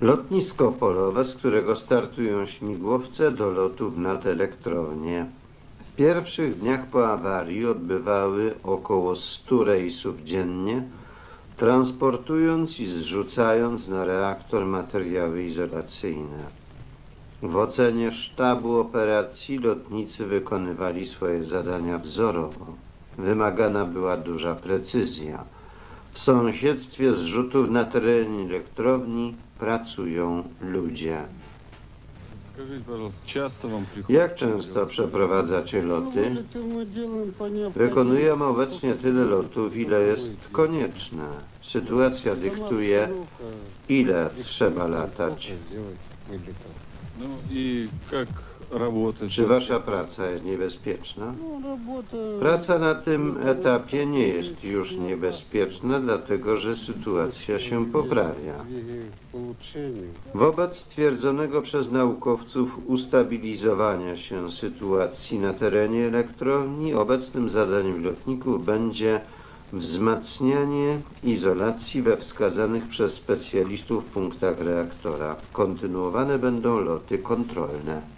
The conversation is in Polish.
Lotnisko polowe, z którego startują śmigłowce do lotów nad elektrownię. W pierwszych dniach po awarii odbywały około 100 rejsów dziennie, transportując i zrzucając na reaktor materiały izolacyjne. W ocenie sztabu operacji lotnicy wykonywali swoje zadania wzorowo. Wymagana była duża precyzja. W sąsiedztwie zrzutów na terenie elektrowni pracują ludzie. Jak często przeprowadzacie loty? Wykonujemy obecnie tyle lotów, ile jest konieczne. Sytuacja dyktuje, ile trzeba latać. No i jak работать? Czy wasza praca jest niebezpieczna? Ну, работа... Praca na tym etapie nie jest już niebezpieczna, dlatego że sytuacja się poprawia. К улучшению. Wobec stwierdzonego przez naukowców ustabilizowania się sytuacji na terenie elektrowni, obecnym zadaniem lotników będzie wzmacnianie izolacji we wskazanych przez specjalistów punktach reaktora. Kontynuowane będą loty kontrolne.